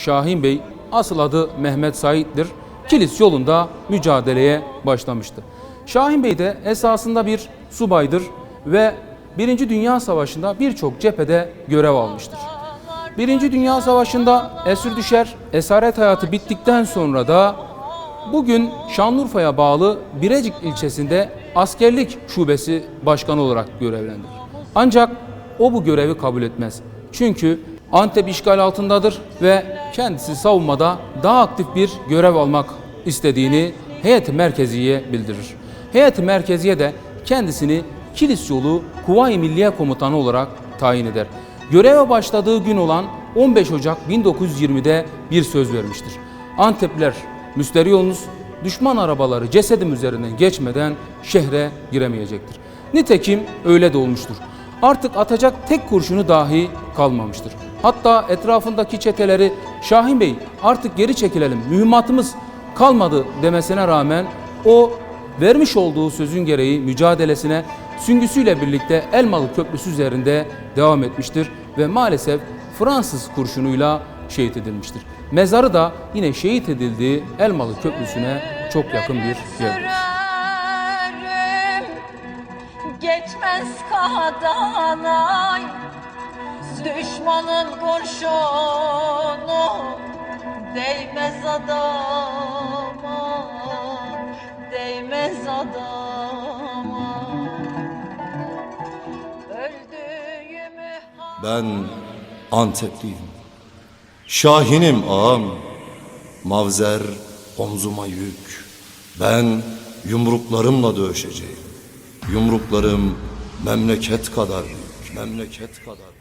Şahin Bey, asıl adı Mehmet Said'dir. Kilis yolunda mücadeleye başlamıştı. Şahin Bey de esasında bir subaydır ve Birinci Dünya Savaşı'nda birçok cephede görev almıştır. Birinci Dünya Savaşı'nda esir düşer, esaret hayatı bittikten sonra da bugün Şanlıurfa'ya bağlı Birecik ilçesinde askerlik şubesi başkanı olarak görevlendirir. Ancak o bu görevi kabul etmez. Çünkü Antep işgal altındadır ve kendisi savunmada daha aktif bir görev almak istediğini heyet merkeziye bildirir. Heyet merkeziye de kendisini Kilis yolu Kuvayi Milliye Komutanı olarak tayin eder. Göreve başladığı gün olan 15 Ocak 1920'de bir söz vermiştir. Antepliler müsterih olunuz, düşman arabaları cesedim üzerinden geçmeden şehre giremeyecektir. Nitekim öyle de olmuştur. Artık atacak tek kurşunu dahi kalmamıştır. Hatta etrafındaki çeteleri Şahin Bey artık geri çekilelim mühimmatımız kalmadı demesine rağmen o vermiş olduğu sözün gereği mücadelesine süngüsüyle birlikte Elmalı Köprüsü üzerinde devam etmiştir ve maalesef Fransız kurşunuyla şehit edilmiştir. Mezarı da yine şehit edildiği Elmalı Köprüsü'ne çok yakın bir yerdir. Geçmez kahadan ay Düşmanın kurşunu Değmez adama Değmez adama Öldüğümü Ben Antepliyim. Şahinim ağam. Mavzer omzuma yük. Ben yumruklarımla dövüşeceğim. Yumruklarım memleket kadar büyük. Memleket kadar.